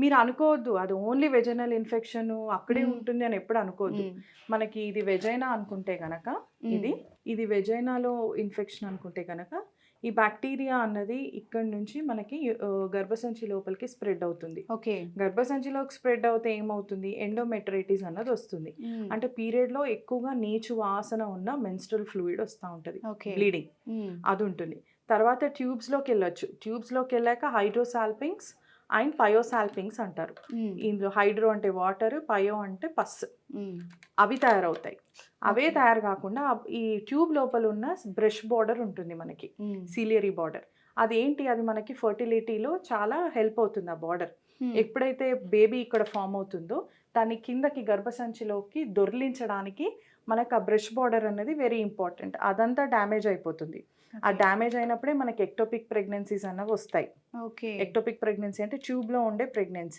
మీరు అనుకోవద్దు అది ఓన్లీ వెజైనల్ ఇన్ఫెక్షన్ అక్కడే. ఉంటుంది అని ఎప్పుడు అనుకోవద్దు. మనకి ఇది వెజైనా అనుకుంటే గనక ఇది ఇది వెజైనాలో ఇన్ఫెక్షన్ అనుకుంటే గనక ఈ బ్యాక్టీరియా అన్నది ఇక్కడ నుంచి మనకి గర్భసంచి లోపలికి స్ప్రెడ్ అవుతుంది. ఓకే. గర్భసంచిలోకి స్ప్రెడ్ అవుతే ఏమవుతుంది? ఎండోమెట్రైటిస్ అన్నది వస్తుంది. అంటే పీరియడ్లో ఎక్కువగా నీచు వాసన ఉన్న మెన్స్ట్రల్ ఫ్లూయిడ్ వస్తూ ఉంటుంది. బ్లీడింగ్. అది ఉంటుంది తర్వాత ట్యూబ్స్లోకి వెళ్ళొచ్చు ట్యూబ్స్లోకి వెళ్ళాక హైడ్రోసాల్పింగ్స్ అండ్ పయోసాల్పింగ్స్ అంటారు. ఇందులో హైడ్రో అంటే వాటర్ పయో అంటే పస్. అవి తయారవుతాయి అవే. తయారు కాకుండా ఈ ట్యూబ్ లోపల ఉన్న బ్రష్ బార్డర్ ఉంటుంది మనకి. సీలియరీ బార్డర్ అదేంటి? అది మనకి ఫర్టిలిటీలో చాలా హెల్ప్ అవుతుంది ఆ బార్డర్. ఎప్పుడైతే బేబీ ఇక్కడ ఫామ్ అవుతుందో దాన్ని కిందకి గర్భసంచిలోకి దొర్లించడానికి మనకు ఆ బ్రష్ బార్డర్ అనేది వెరీ ఇంపార్టెంట్ అదంతా డ్యామేజ్ అయిపోతుంది. ఆ. డ్యామేజ్ అయినప్పుడే మనకి ఎక్టోపిక్ ప్రెగ్నెన్సీస్ అన్నవి వస్తాయి. ఓకే. ఎక్టోపిక్ ప్రెగ్నెన్సీ అంటే ట్యూబ్లో ఉండే ప్రెగ్నెన్సీ